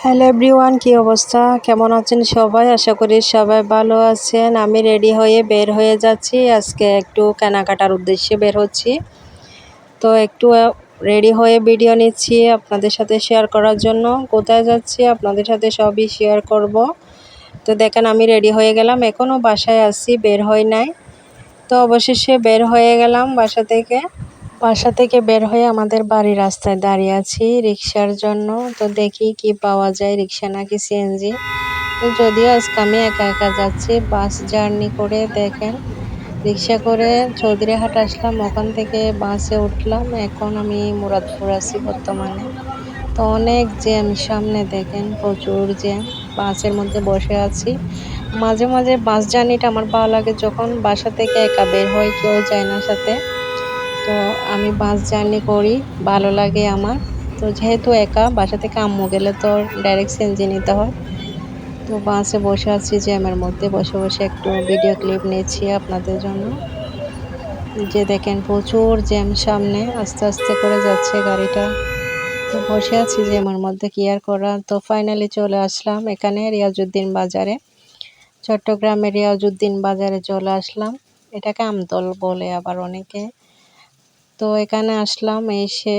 Hello everyone কী অবস্থা? কেমন আছেন সবাই? আশা করি সবাই ভালো আছেন। আমি রেডি হয়ে বের হয়ে যাচ্ছি। আজকে একটু কেনাকাটার উদ্দেশ্যে বের হচ্ছি। তো একটু রেডি হয়ে ভিডিও নিচ্ছি আপনাদের সাথে শেয়ার করার জন্য। কোথায় যাচ্ছি আপনাদের সাথে সবই শেয়ার করব। তো দেখেন, আমি রেডি হয়ে গেলাম। এখনও বাসায় আসছি বের হই নাই। তো অবশেষে বের হয়ে গেলাম বাসা থেকে। বাসা থেকে বের হয়ে আমাদের বাড়ির রাস্তায় দাঁড়িয়ে আছি রিক্সার জন্য। তো দেখি কি পাওয়া যায় রিক্সা নাকি সিএনজি তো যদিও আজকে আমি একা একা যাচ্ছি, বাস জার্নি করে দেখেন। রিক্সা করে চৌধুরীহাট আসলাম, ওখান থেকে বাসে উঠলাম। এখন আমি মুরাদপুর আছি বর্তমানে। তো অনেক জ্যাম সামনে দেখেন, প্রচুর জ্যাম। বাসের মধ্যে বসে আছি। মাঝে মাঝে বাস জার্নিটা আমার ভালো লাগে যখন বাসা থেকে একা বের হয় কেউ যায় না সাথে। তো আমি বাস জার্নি করি, ভালো লাগে আমার। তো যেহেতু একা, বাসা থেকে আম্মু গেলে তো ডাইরেক্ট সিএনজি নিতে হয়। তো বাসে বসে আছি, জ্যামের মধ্যে বসে বসে একটু ভিডিও ক্লিপ নিচ্ছি আপনাদের জন্য। যে দেখেন প্রচুর জ্যাম সামনে, আস্তে আস্তে করে যাচ্ছে গাড়িটা। তো বসে আছি জ্যামের মধ্যে, কি আর করা তো ফাইনালি চলে আসলাম এখানে রিয়াজুদ্দিন বাজারে। চট্টগ্রামের রিয়াজুদ্দিন বাজারে চলে আসলাম। এটাকে আমতল বলে আবার অনেকে। তো এখানে আসলাম, এসে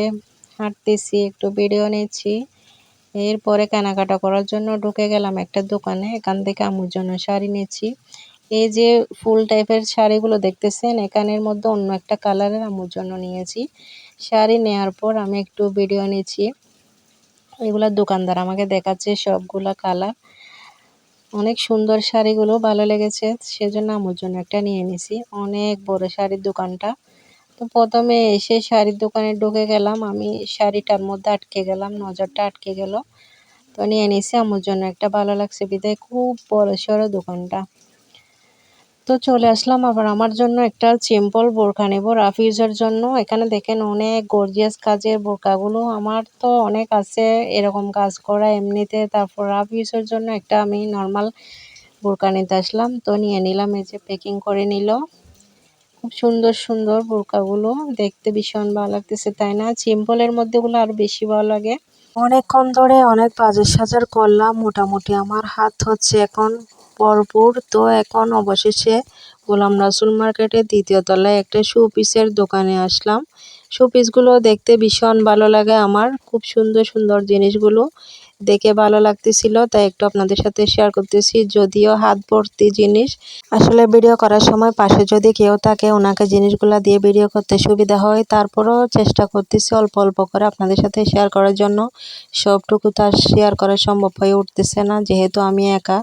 হাঁটতেছি, একটু ভিডিও নিচ্ছি। এরপরে কেনাকাটা করার জন্য ঢুকে গেলাম একটা দোকানে, এখান থেকে আমুর জন্য শাড়ি নিচ্ছি। এই যে ফুল টাইপের শাড়িগুলো দেখতেছেন, এখানের মধ্যে অন্য একটা কালারের আমুর জন্য নিয়েছি। শাড়ি নেওয়ার পর আমি একটু ভিডিও নিচ্ছি। এগুলা দোকানদার আমাকে দেখাচ্ছে সবগুলা কালার অনেক সুন্দর শাড়িগুলো, ভালো লেগেছে, সেজন্য আমুর জন্য একটা নিয়ে নিছি। অনেক বড় শাড়ির দোকানটা। প্রথমে এসে শাড়ির দোকানে ঢুকে গেলাম। আমি শাড়িটার মধ্যে আটকে গেলাম, নজরটা আটকে গেল। তো নিয়ে নিছি, আমার জন্য একটা ভালো লাগছে বিদায়। খুব বড় সড়ো দোকানটা। তো চলে আসলাম, আবার আমার জন্য একটা সিম্পল বোরকা নেব রাফিউজের জন্য। এখানে দেখেন অনেক গর্জিয়াস কাজের বোরকাগুলো আমার তো অনেক আছে এরকম কাজ করা এমনিতে। তারপর রাফিউজের জন্য একটা আমি নর্মাল বোরকা নিতে আসলাম। তো নিয়ে নিলাম, এই যে প্যাকিং করে নিল। খুব সুন্দর সুন্দর বোরকাগুলো। দেখতে ভীষণ ভালো লাগতেছে, তাই না? সিম্পলের মধ্যেগুলো আরও বেশি ভালো লাগে। অনেকক্ষণ ধরে অনেক বাজার সাজার করলাম, মোটামুটি আমার হাত হচ্ছে এখন ভরপুর। তো এখন অবশেষে গোলাম রাসুল মার্কেটের দ্বিতীয় তলায় একটা শু পিসের দোকানে আসলাম। শু পিসগুলো দেখতে ভীষণ ভালো লাগে আমার, খুব সুন্দর সুন্দর জিনিসগুলো। দেখে ভালো লাগতেছিল, তাই একটু আপনাদের সাথে শেয়ার করতেছি। যদিও হাত ভর্তি জিনিস, আসলে ভিডিও করার সময় পাশে যদি কেউ থাকে, ওনাকে জিনিসগুলো দিয়ে ভিডিও করতে সুবিধা হয়। তারপরও চেষ্টা করতেছি অল্প অল্প করে আপনাদের সাথে শেয়ার করার জন্য। সবটুকু তার শেয়ার করা সম্ভব হয়ে উঠতেছে না, যেহেতু আমি একা।